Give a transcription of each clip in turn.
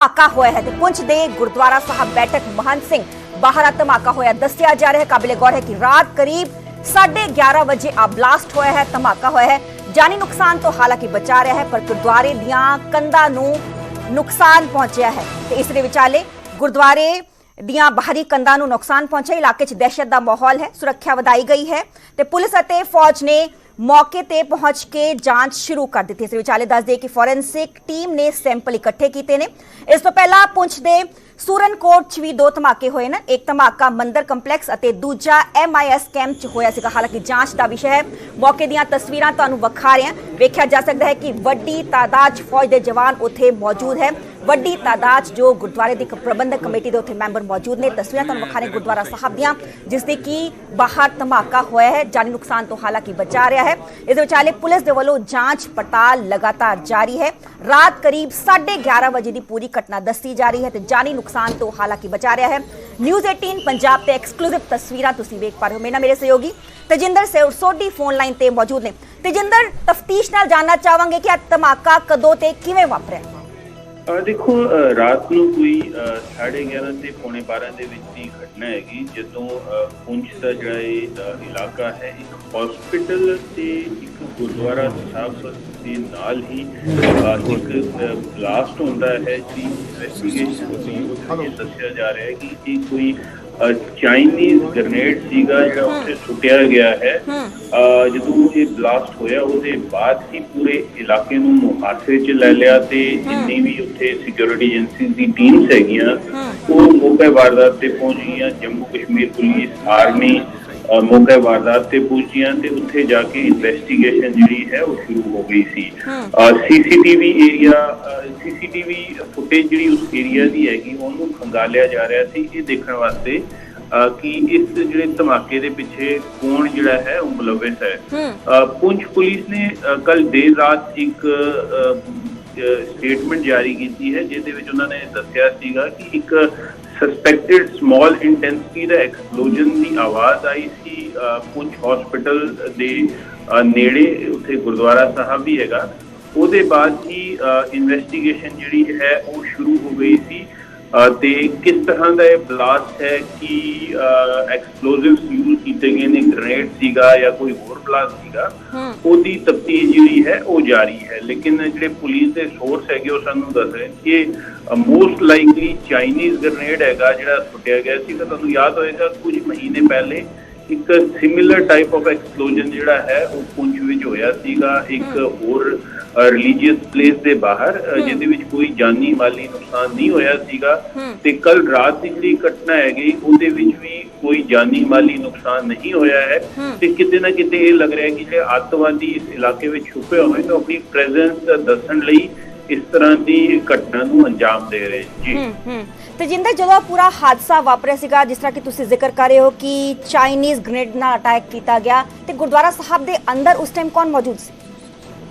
ਧਮਾਕਾ ਹੋਇਆ ਹੈ ਤੇ ਪੁੰਛ ਦੇ ਗੁਰਦੁਆਰਾ ਸਾਹਿਬ ਬੈਠਕ ਮਹੰਤ ਸਿੰਘ ਬਾਹਰ ਧਮਾਕਾ ਹੋਇਆ। ਦੱਸਿਆ ਜਾ ਰਿਹਾ ਹੈ, ਕਾਬਿਲੇ ਗੌਰ ਹੈ ਕਿ ਰਾਤ ਕਰੀਬ 11:30 ਵਜੇ ਆ ਬਲਾਸਟ ਹੋਇਆ ਹੈ, ਧਮਾਕਾ ਹੋਇਆ ਹੈ। ਜਾਨੀ ਨੁਕਸਾਨ ਤੋਂ ਹਾਲਾਂਕਿ ਬਚਾ ਰਿਹਾ ਹੈ, ਪਰ ਗੁਰਦੁਆਰੇ ਦੀਆਂ ਕੰਧਾਂ ਨੂੰ ਨੁਕਸਾਨ ਪਹੁੰਚਿਆ ਹੈ ਤੇ ਇਸ ਦੇ ਵਿਚਾਲੇ ਗੁਰਦੁਆਰੇ ਦੀਆਂ ਬਾਹਰੀ ਕੰਧਾਂ ਨੂੰ ਨੁਕਸਾਨ ਪਹੁੰਚਿਆ। ਇਲਾਕੇ 'ਚ ਦਹਿਸ਼ਤ ਦਾ ਮਾਹੌਲ ਹੈ, ਸੁਰੱਖਿਆ ਵਧਾਈ ਗਈ ਹੈ ਤੇ ਪੁਲਿਸ ਅਤੇ ਫੌਜ ਨੇ ਮੌਕੇ ਤੇ ਪਹੁੰਚ ਕੇ ਜਾਂਚ ਸ਼ੁਰੂ ਕਰ ਦਿੱਤੀ। ਇਸ ਵਿਚਾਲੇ ਦੱਸ ਦਈਏ ਕਿ ਫੋਰੈਂਸਿਕ ਟੀਮ ਨੇ ਸੈਂਪਲ ਇਕੱਠੇ ਕੀਤੇ ਨੇ। ਇਸ ਤੋਂ ਪਹਿਲਾਂ ਪੁੰਛ ਦੇ ਸੂਰਨਕੋਟ 'ਚ ਵੀ ਦੋ ਧਮਾਕੇ ਹੋਏ ਨੇ। ਇੱਕ ਧਮਾਕਾ ਮੰਦਰ ਕੰਪਲੈਕਸ ਅਤੇ ਦੂਜਾ ਐਮਆਈਐਸ ਕੈਂਪ 'ਚ ਹੋਇਆ ਸੀਗਾ। ਹਾਲਾਂਕਿ ਜਾਂਚ ਦਾ ਵਿਸ਼ਾ ਹੈ। ਮੌਕੇ ਦੀਆਂ ਤਸਵੀਰਾਂ ਤੁਹਾਨੂੰ ਵਿਖਾ ਰਹੇ ਹਾਂ। ਵੇਖਿਆ ਜਾ ਸਕਦਾ ਹੈ ਕਿ ਵੱਡੀ ਤਾਦਾਦ 'ਚ ਫੌਜ ਦੇ ਜਵਾਨ ਉੱਥੇ ਮੌਜੂਦ ਹੈ। ਵੱਡੀ ਤਾਦਾਦ ਜੋ ਗੁਰਦੁਆਰੇ ਦੀ ਇੱਕ ਪ੍ਰਬੰਧਕ ਕਮੇਟੀ ਦੇ ਉੱਥੇ ਮੈਂਬਰ ਮੌਜੂਦ ਨੇ, ਤਸਵੀਰਾਂ ਤੁਹਾਨੂੰ ਵਿਖਾਣੇ ਗੁਰਦੁਆਰਾ ਸਾਹਿਬ ਦੀਆਂ, ਜਿਸ ਦੇ ਕਿ ਬਾਹਰ ਧਮਾਕਾ ਹੋਇਆ ਹੈ, ਜਾਨੀ ਨੁਕਸਾਨ ਤੋਂ ਹਾਲਾਂਕਿ ਬਚਾ ਰਿਹਾ ਹੈ। ਇਸ ਦੇ ਵਿਚਾਲੇ ਪੁਲਿਸ ਦੇ ਵੱਲੋਂ ਜਾਂਚ ਪੜਤਾਲ ਲਗਾਤਾਰ ਜਾਰੀ ਹੈ। ਰਾਤ ਕਰੀਬ 11:30 ਵਜੇ ਦੀ ਪੂਰੀ ਘਟਨਾ ਦੱਸੀ ਜਾ ਰਹੀ ਹੈ ਤੇ ਜਾਨੀ ਨੁਕਸਾਨ ਤੋਂ ਹਾਲਾਂਕਿ ਬਚਾ ਰਿਹਾ ਹੈ। ਨਿਊਜ਼ 18 ਪੰਜਾਬ ਤੇ ਐਕਸਕਲੂਸਿਵ ਤਸਵੀਰਾਂ ਤੁਸੀਂ ਵੇਖ ਪਾ ਰਹੇ ਹੋ। ਮੇਰੇ ਨਾਲ ਮੇਰੇ ਸਹਿਯੋਗੀ ਤਜਿੰਦਰ ਸੇਵ ਸੋਢੀ ਫੋਨ ਲਾਈਨ ਤੇ ਮੌਜੂਦ ਨੇ। ਤਜਿੰਦਰ, ਤਫਤੀਸ਼ ਨਾਲ ਜਾਨਣਾ ਚਾਹਾਂਗੇ ਕਿ ਇਹ ਧਮਾਕਾ ਕਦੋਂ ਤੇ ਕਿਵੇਂ ਵਾਪਰਿਆ? ਦੇਖੋ ਰਾਤ ਨੂੰ ਕੋਈ, ਅਹ 11:30 ਤੇ ਪੌਣੇ 12 ਦੇ ਵਿੱਚ ਦੀ ਘਟਨਾ ਹੈਗੀ, ਜਦੋਂ ਪੁੰਛ ਦਾ ਜਿਹੜਾ ਇਹ ਇਲਾਕਾ ਹੈ, ਇੱਕ ਹਸਪੀਟਲ ਤੇ ਇੱਕ ਗੁਰਦੁਆਰਾ ਸਾਹਿਬ ਦੇ ਨਾਲ ਹੀ ਇੱਕ ਬਲਾਸਟ ਹੁੰਦਾ ਹੈ, ਜੀ ਇਨਵੈਸਟੀਗੇਸ਼ਨ ਤੋਂ ਇਹ ਦੱਸਿਆ ਜਾ ਰਿਹਾ ਹੈ ਕਿ ਇਹ ਕੋਈ ਚਾਈਨੀਜ਼ ਗ੍ਰਨੇਡ ਸੀਗਾ ਜਿਹੜਾ ਉੱਥੇ ਸੁੱਟਿਆ ਗਿਆ ਹੈ। ਜਦੋਂ ਇਹ ਬਲਾਸਟ ਹੋਇਆ ਉਹਦੇ ਬਾਅਦ ਹੀ ਪੂਰੇ ਇਲਾਕੇ ਨੂੰ ਮੁਹਾਸੇ 'ਚ ਲੈ ਲਿਆ ਤੇ ਜਿੰਨੀ ਵੀ ਉੱਥੇ ਸਿਕਿਉਰਿਟੀ ਏਜੰਸੀ ਦੀ ਟੀਮਸ ਹੈਗੀਆਂ ਉਹ ਮੌਕੇ ਵਾਰਦਾਤ ਤੇ ਪਹੁੰਚ ਗਈਆਂ। ਜੰਮੂ ਕਸ਼ਮੀਰ ਪੁਲਿਸ ਆਰਮੀ ਮੌਕੇ ਵਾਰਦਾਤ ਤੇ ਪਹੁੰਚੀਆਂ ਤੇ ਉੱਥੇ ਜਾ ਕੇ ਇਨਵੈਸਟੀਗੇਸ਼ਨ ਜਿਹੜੀ ਹੈ ਉਹ ਸ਼ੁਰੂ ਹੋ ਗਈ ਸੀ। ਸੀਸੀਟੀਵੀ ਏਰੀਆ ਸੀਸੀਟੀਵੀ ਫੁਟੇਜ ਜਿਹੜੀ ਉਸ ਏਰੀਆ ਦੀ ਹੈਗੀ ਉਹਨੂੰ ਖੰਗਾਲਿਆ ਜਾ ਰਿਹਾ ਸੀ। ਇਹ ਦੇਖਣ ਵਾਸਤੇ ਕਿ ਇਸ ਜਿਹੜੇ ਧਮਾਕੇ ਦੇ ਪਿੱਛੇ ਕੌਣ ਜਿਹੜਾ ਹੈ ਉਹ ਮੁਲਵਿਸ ਹੈ। ਪੁੰਛ ਪੁਲਿਸ ਨੇ ਕੱਲ ਦੇਰ ਰਾਤ ਇੱਕ ਸਟੇਟਮੈਂਟ ਜਾਰੀ ਕੀਤੀ ਹੈ ਜਿਹਦੇ ਵਿੱਚ ਉਹਨਾਂ ਨੇ ਦੱਸਿਆ ਸੀਗਾ ਕਿ ਇੱਕ ਸਸਪੈਕਟਡ ਸਮਾਲ ਇੰਟੈਂਸਿਟੀ ਦਾ ਐਕਸਪਲੋਜਨ ਦੀ ਆਵਾਜ਼ ਆਈ ਸੀ ਅਹ ਪੁੰਛ ਹਸਪੀਟਲ ਦੇ ਨੇੜੇ ਉੱਥੇ ਗੁਰਦੁਆਰਾ ਸਾਹਿਬ ਵੀ ਹੈਗਾ ਉਹਦੇ ਬਾਅਦ ਹੀ ਇਨਵੈਸਟੀਗੇਸ਼ਨ ਜਿਹੜੀ ਹੈ ਉਹ ਸ਼ੁਰੂ ਹੋ ਗਈ ਸੀ ਤੇ ਕਿਸ ਤਰ੍ਹਾਂ ਦਾ ਇਹ ਬਲਾਸਟ ਹੈ ਕਿ ਐਕਸਪਲੋਸਿਵਸ ਯੂਜ਼ ਕੀਤੇ ਗਏ ਨੇ? ਗ੍ਰੇਨੇਡ ਸੀਗਾ ਜਾਂ ਕੋਈ ਹੋਰ ਬਲਾਸਟ ਸੀਗਾ? ਉਹਦੀ ਤਫਤੀਸ਼ ਜਿਹੜੀ ਹੈ ਉਹ ਜਾਰੀ ਹੈ। ਲੇਕਿਨ ਜਿਹੜੇ ਪੁਲਿਸ ਦੇ ਸੋਰਸ ਹੈਗੇ ਉਹ ਸਾਨੂੰ ਦੱਸ ਰਹੇ ਕਿ ਮੋਸਟ ਲਾਈਕਲੀ ਚਾਈਨੀਜ਼ ਗ੍ਰੇਨੇਡ ਹੈਗਾ ਜਿਹੜਾ ਸੁੱਟਿਆ ਗਿਆ ਸੀਗਾ। ਤੁਹਾਨੂੰ ਯਾਦ ਹੋਏਗਾ ਕੁਝ ਮਹੀਨੇ ਪਹਿਲੇ ਇੱਕ ਸਿਮਿਲਰ ਟਾਈਪ ਆਫ ਐਕਸਪਲੋਜਨ ਜਿਹੜਾ ਹੈ ਉਹ ਪੁੰਛ ਵਿੱਚ ਹੋਇਆ ਸੀਗਾ ਇੱਕ ਹੋਰ ਰਿਲੀਜੀਅਸ ਪਲੇਸ ਦੇ ਬਾਹਰ ਜਿਹਦੇ ਵਿੱਚ ਕੋਈ ਜਾਨੀ ਮਾਲੀ ਨੁਕਸਾਨ ਨਹੀਂ ਹੋਇਆ ਸੀਗਾ। ਤੇ ਕੱਲ ਰਾਤ ਦੀ ਜਿਹੜੀ ਘਟਨਾ ਹੈਗੀ ਉਹਦੇ ਵਿੱਚ ਵੀ ਕੋਈ ਜਾਨੀ ਮਾਲੀ ਨੁਕਸਾਨ ਨਹੀਂ ਹੋਇਆ ਹੈ। ਤੇ ਕਿਤੇ ਨਾ ਕਿਤੇ ਇਹ ਲੱਗ ਰਿਹਾ ਕਿ ਜਿਹੜੇ ਅੱਤਵਾਦੀ ਇਸ ਇਲਾਕੇ ਵਿੱਚ ਛੁਪੇ ਹੋਏ ਨੇ ਉਹ ਆਪਣੀ ਪ੍ਰੈਜ਼ੈਂਸ ਦੱਸਣ ਲਈ ਇਸ ਤਰ੍ਹਾਂ ਦੀ ਘਟਨਾ ਨੂੰ ਅੰਜਾਮ ਦੇ ਰਹੇ ਜੀ। ਹੂੰ ਹੂੰ। ਤੇਜਿੰਦਰ ਜਦੋਂ ਪੂਰਾ ਹਾਦਸਾ ਵਾਪਰਿਆ ਸੀਗਾ ਜਿਸ ਤਰ੍ਹਾਂ ਕਿ ਤੁਸੀਂ ਜ਼ਿਕਰ ਕਰ ਰਹੇ ਹੋ ਕਿ ਚਾਈਨੀਜ਼ ਗ੍ਰੇਨੇਡ ਨਾਲ ਅਟੈਕ ਕੀਤਾ ਗਿਆ ਤੇ ਗੁਰਦੁਆਰਾ ਸਾਹਿਬ ਦੇ ਅੰਦਰ ਉਸ ਟਾਈਮ ਕੌਣ ਮੌਜੂਦ ਸੀ?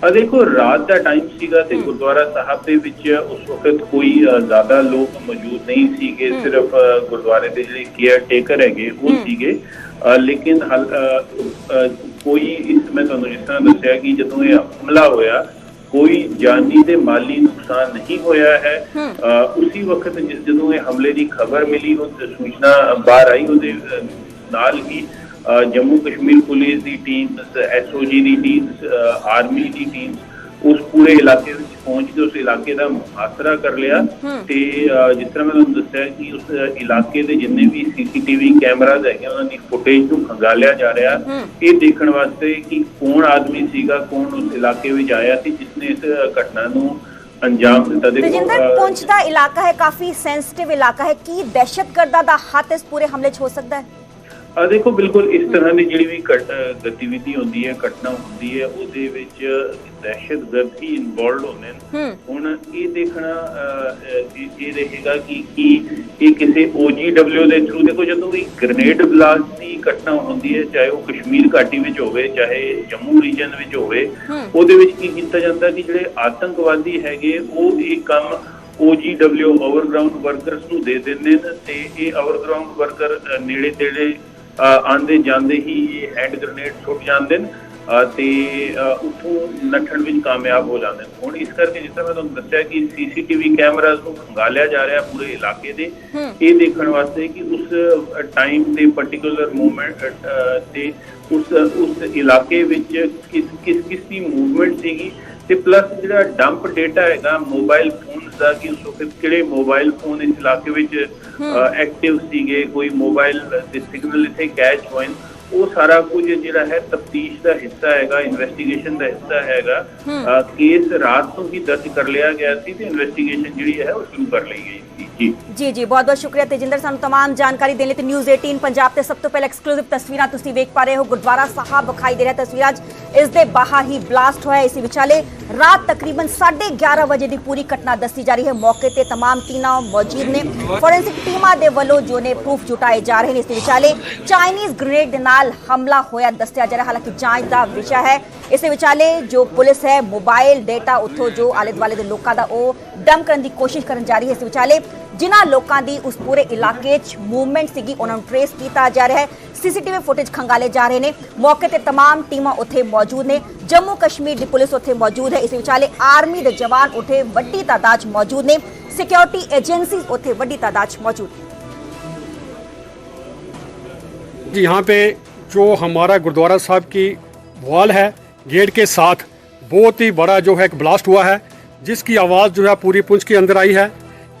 ਆ ਦੇਖੋ ਰਾਤ ਦਾ ਟਾਈਮ ਸੀਗਾ ਤੇ ਗੁਰਦੁਆਰਾ ਸਾਹਿਬ ਦੇ ਵਿੱਚ ਉਸ ਵਕਤ ਕੋਈ ਜ਼ਿਆਦਾ ਲੋਕ ਮੌਜੂਦ ਨਹੀਂ ਸੀਗੇ ਸਿਰਫ ਗੁਰਦੁਆਰੇ ਦੇ ਜਿਹੜੇ ਕੇਅਰ ਟੇਕਰ ਹੈਗੇ ਉਹ ਸੀਗੇ। ਲੇਕਿਨ ਕੋਈ ਇਸ ਮੈਂ ਤੁਹਾਨੂੰ ਜਿਸ ਤਰ੍ਹਾਂ ਦੱਸਿਆ ਕਿ ਜਦੋਂ ਇਹ ਹਮਲਾ ਹੋਇਆ ਕੋਈ ਜਾਨੀ ਤੇ ਮਾਲੀ ਨੁਕਸਾਨ ਨਹੀਂ ਹੋਇਆ ਹੈ। ਉਸੇ ਵਕਤ ਜਦੋਂ ਇਹ ਹਮਲੇ ਦੀ ਖਬਰ ਮਿਲੀ ਉਹ ਸੂਚਨਾ ਬਾਹਰ ਆਈ ਉਹਦੇ ਨਾਲ ਹੀ ਜੰਮੂ ਕਸ਼ਮੀਰ ਪੁਲਿਸ ਦੀ ਟੀਮਸ ਐਸਓਜੀ ਦੀ ਟੀਮਸ ਆਰਮੀ ਦੀ ਟੀਮਸ ਉਸ ਪੂਰੇ ਇਲਾਕੇ ਵਿੱਚ ਪਹੁੰਚ ਕੇ ਉਸ ਇਲਾਕੇ ਦਾ ਮੁਹਾਸਰਾ ਕਰ ਲਿਆ ਤੇ ਜਿਸ ਤਰ੍ਹਾਂ ਮੈਂ ਤੁਹਾਨੂੰ ਦੱਸਿਆ ਕਿ ਉਸ ਇਲਾਕੇ ਦੇ ਜਿੰਨੇ ਵੀ ਸੀਸੀਟੀਵੀ ਕੈਮਰਾਜ਼ ਹੈਗੇ ਉਹਨਾਂ ਦੀ ਫੁਟੇਜ ਨੂੰ ਖੰਗਾਲਿਆ ਜਾ ਰਿਹਾ। ਇਹ ਦੇਖਣ ਵਾਸਤੇ ਕਿ ਕੌਣ ਆਦਮੀ ਸੀਗਾ ਕੌਣ ਉਸ ਇਲਾਕੇ ਵਿੱਚ ਆਇਆ ਸੀ ਜਿਸ ਨੇ ਇਸ ਘਟਨਾ ਨੂੰ ਅੰਜਾਮ ਦਿੱਤਾ। ਤੇਜਿੰਦਰ ਅ, ਪੁੰਛ ਦਾ ਇਲਾਕਾ ਹੈ ਕਾਫੀ ਸੈਂਸਿਟਿਵ ਇਲਾਕਾ ਹੈ। ਕੀ ਦਹਿਸ਼ਤਗਰਦਾਂ ਦਾ ਹੱਥ ਇਸ ਪੂਰੇ ਹਮਲੇ 'ਚ ਹੋ ਸਕਦਾ ਹੈ? ਆ ਦੇਖੋ ਬਿਲਕੁਲ ਇਸ ਤਰ੍ਹਾਂ ਦੀ ਜਿਹੜੀ ਵੀ ਗਤੀਵਿਧੀ ਹੁੰਦੀ ਹੈ ਘਟਨਾ ਹੁੰਦੀ ਹੈ ਉਹਦੇ ਵਿੱਚ ਦਹਿਸ਼ਤਗਰਦ ਹੀ ਇਨਵੋਲਡ ਹੁੰਦੇ ਨੇ ਹੁਣ ਇਹ ਦੇਖਣਾ ਇਹ ਰਹੇਗਾ ਕਿ ਕੀ ਇਹ ਕਿਸੇ OGW ਦੇ ਥਰੂ ਦੇਖੋ ਜਦੋਂ ਵੀ ਗ੍ਰੇਨੇਡ ਬਲਾਸਟ ਦੀ ਘਟਨਾ ਹੁੰਦੀ ਹੈ ਚਾਹੇ ਉਹ ਕਸ਼ਮੀਰ ਘਾਟੀ ਵਿੱਚ ਹੋਵੇ ਚਾਹੇ ਜੰਮੂ ਰੀਜਨ ਵਿੱਚ ਹੋਵੇ। ਉਹਦੇ ਵਿੱਚ ਕੀ ਕੀਤਾ ਜਾਂਦਾ ਕਿ ਜਿਹੜੇ ਆਤੰਕਵਾਦੀ ਹੈਗੇ ਉਹ ਇਹ ਕੰਮ OGW ਓਵਰਗਰਾਉਂਡ ਵਰਕਰਸ ਨੂੰ ਦੇ ਦਿੰਦੇ ਨੇ ਤੇ ਇਹ ਓਵਰਗਰਾਉਂਡ ਵਰਕਰ ਨੇੜੇ ਤੇੜੇ ਆਂਦੇ ਜਾਂਦੇ ਹੀ ਇਹ ਹੈਂਡ ਗ੍ਰੇਨੇਡ ਸੁੱਟ ਜਾਂਦੇ ਨੇ ਤੇ ਉੱਥੋਂ ਨੱਠਣ ਵਿੱਚ ਕਾਮਯਾਬ ਹੋ ਜਾਂਦੇ ਨੇ। ਹੁਣ ਇਸ ਕਰਕੇ ਜਿਸ ਤਰ੍ਹਾਂ ਮੈਂ ਤੁਹਾਨੂੰ ਦੱਸਿਆ ਕਿ ਸੀਸੀਟੀਵੀ ਕੈਮਰਾਜ਼ ਨੂੰ ਖੰਗਾਲਿਆ ਜਾ ਰਿਹਾ ਪੂਰੇ ਇਲਾਕੇ ਦੇ ਇਹ ਦੇਖਣ ਵਾਸਤੇ ਕਿ ਉਸ ਟਾਈਮ ਤੇ ਪਾਰਟਿਕੂਲਰ ਮੂਵਮੈਂਟ ਤੇ ਉਸ ਉਸ ਇਲਾਕੇ ਵਿੱਚ ਕਿਸ ਕਿਸ ਕਿਸ ਦੀ ਮੂਵਮੈਂਟ ਸੀਗੀ ਤੇ ਪਲੱਸ ਜਿਹੜਾ ਡੰਪ ਡੇਟਾ ਹੈਗਾ ਮੋਬਾਈਲ ਫੋਨਸ ਦਾ ਕਿ ਉਸ ਵਕਤ ਕਿਹੜੇ ਮੋਬਾਈਲ ਫੋਨ ਇਸ ਇਲਾਕੇ ਵਿੱਚ ਐਕਟਿਵ ਸੀਗੇ? ਕੋਈ ਮੋਬਾਈਲ ਦੇ ਸਿਗਨਲ ਇੱਥੇ ਕੈਚ ਹੋਏ ਉਹ ਸਾਰਾ ਕੁਝ ਜਿਹੜਾ ਹੈ ਤਫਤੀਸ਼ ਦਾ ਹਿੱਸਾ ਹੈਗਾ ਇਨਵੈਸਟੀਗੇਸ਼ਨ ਦਾ ਹਿੱਸਾ ਹੈਗਾ ਅ, ਕੇਸ ਰਾਤ ਤੋਂ ਹੀ ਦਰਜ ਕਰ ਲਿਆ ਗਿਆ ਸੀ ਤੇ ਇਨਵੈਸਟੀਗੇਸ਼ਨ ਜਿਹੜੀ ਹੈ ਉਹ ਸ਼ੁਰੂ ਕਰ ਲਈ ਗਈ ਸੀ ਜੀ ਜੀ ਜੀ ਬਹੁਤ ਬਹੁਤ ਸ਼ੁਕਰੀਆ ਤੇਜਿੰਦਰ ਸਾਨੂੰ तमाम ਜਾਣਕਾਰੀ ਦੇਣ ਲਈ ਤੇ ਨਿਊਜ਼ 18 ਪੰਜਾਬ ਤੇ ਸਭ ਤੋਂ ਪਹਿਲਾਂ ਐਕਸਕਲੂਸਿਵ ਤਸਵੀਰਾਂ ਤੁਸੀਂ ਵੇਖ ਪਾ ਰਹੇ ਹੋ ਗੁਰਦੁਆਰਾ ਸਾਹਿਬ ਵਿਖਾਈ ਦੇ ਰਿਹਾ ਤਸਵੀਰਾਂ 'ਚ ਇਸ ਦੇ ਬਾਹਰ ਹੀ ਬਲਾਸਟ ਹੋਇਆ ਇਸੇ ਵਿਚਾਲੇ ਰਾਤ ਤਕਰੀਬਨ 11:30 ਵਜੇ ਦੀ ਪੂਰੀ ਘਟਨਾ ਦੱਸੀ ਜਾ ਰਹੀ ਹੈ ਮੌਕੇ ਤੇ तमाम ਟੀਮਾਂ ਮੌਜੂਦ ਨੇ ਫੋਰੈਂਸਿਕ ਟੀਮਾਂ ਦੇ ਵੱਲੋਂ ਜੋ ਨੇ ਪ੍ਰੂਫ ਜੁਟਾਏ ਜਾ ਰਹੇ ਨੇ ਇਸ ਦੇ ਵਿਚਾਲੇ ਚਾਈਨੀਜ਼ ਗ੍ਰੇਨੇਡ ਦੇ ਨਾਲ ਹਮਲਾ ਹੋਇਆ ਦੱਸਿਆ ਜਾ ਰਿਹਾ ਹਾਲਾਂਕਿ ਜਾਂਚ ਦਾ ਵਿਸ਼ਾ ਹੈ ਇਸੇ ਵਿਚਾਲੇ ਜੋ ਪੁਲਿਸ ਹੈ ਮੋਬਾਈਲ ਡੇਟਾ ਉੱਥੋਂ ਜੋ ਆਲੇ ਦੁਆਲੇ ਦੇ ਲੋਕਾਂ ਦਾ ਉਹ ਡੰਪ ਕਰਨ ਦੀ ਕੋਸ਼ਿਸ਼ ਕਰਨ ਜਾ ਰਹੀ ਹੈ ਇਸ ਵਿਚਾਲੇ ਜਿਨ੍ਹਾਂ ਲੋਕਾਂ ਦੀ ਉਸ ਪੂਰੇ ਇਲਾਕੇ 'ਚ ਮੂਵਮੈਂਟ ਸੀਗੀ ਉਹਨਾਂ ਨੂੰ ਟ੍ਰੇਸ ਕੀਤਾ ਜਾ ਰਿਹਾ ਹੈ ਸੀਸੀਟੀਵੀ ਫੁਟੇਜ ਖੰਗਾਲੇ ਜਾ ਰਹੇ ਨੇ ਮੌਕੇ ਤੇ तमाम ਟੀਮਾਂ ਉੱਥੇ ਮੌਜੂਦ ਨੇ ਜੰਮੂ ਕਸ਼ਮੀਰ ਦੀ ਪੁਲਿਸ ਉੱਥੇ ਮੌਜੂਦ ਹੈ ਇਸ ਵਿਚਾਲੇ ਆਰਮੀ ਦੇ ਜਵਾਨ ਉੱਥੇ ਵੱਡੀ ਤਾਦਾਦ 'ਚ ਮੌਜੂਦ ਨੇ ਸਿਕਿਉਰਿਟੀ ਏਜੰਸੀਜ਼ ਉੱਥੇ ਵੱਡੀ ਤਾਦਾਦ 'ਚ ਮੌਜੂਦ ਨੇ जी यहाँ पे जो हमारा गुरुद्वारा साहब की वॉल है, गेट के साथ, बहुत ही बड़ा जो है एक ब्लास्ट हुआ है, जिसकी आवाज़ जो है पूरी पुंछ के अंदर आई है।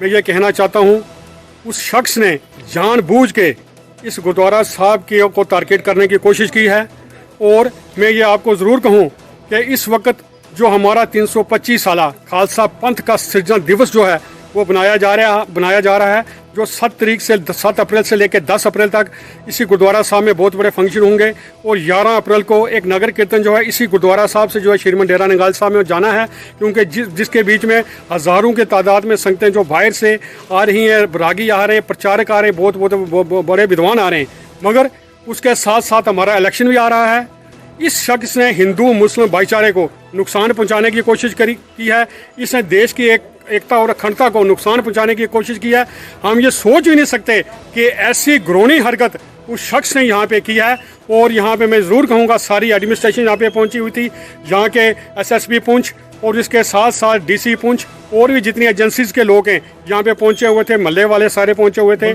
मैं ये कहना चाहता हूँ, उस शख्स ने जानबूझ के इस गुरुद्वारा साहब के को टारगेट करने की कोशिश की है, और मैं ये आपको ज़रूर कहूँ कि इस वक्त जो हमारा 325 साल खालसा पंथ का सृजन दिवस जो है, वो बनाया जा रहा, बनाया जा रहा है। जो सात तारीख से, सात अप्रैल से लेकर दस अप्रैल तक इसी गुरुद्वारा साहब में बहुत बड़े फ़ंक्शन होंगे। और ग्यारह अप्रैल को एक नगर कीर्तन जो है, इसी गुरुद्वारा साहब से जो है श्रीमन डेरा नंगाल साहब में जाना है। क्योंकि जिस, जिसके बीच में हज़ारों के तादाद में संगतें जो बाहर से आ रही हैं, रागी आ रहे हैं, प्रचारक आ रहे हैं, बहुत बहुत बड़े विद्वान आ रहे हैं। मगर उसके साथ साथ हमारा इलेक्शन भी आ रहा है। इस शख्स ने हिंदू, मुस्लिम भाईचारे को नुकसान पहुँचाने की कोशिश करी, की है। इसने देश की एक एकता और अखंडता को नुकसान पहुँचाने की कोशिश की है। हम ये सोच भी नहीं सकते कि ऐसी घृणी हरकत उस शख्स ने यहाँ पे की है। और यहाँ पे मैं ज़रूर कहूँगा, सारी एडमिनिस्ट्रेशन यहाँ पे पहुँची हुई थी यहाँ के एसएसपी पुंछ और इसके साथ साथ डीसी पुंछ और भी जितनी एजेंसीज के लोग हैं, यहाँ पे पहुँचे हुए थे, मल्ले वाले सारे पहुँचे हुए थे।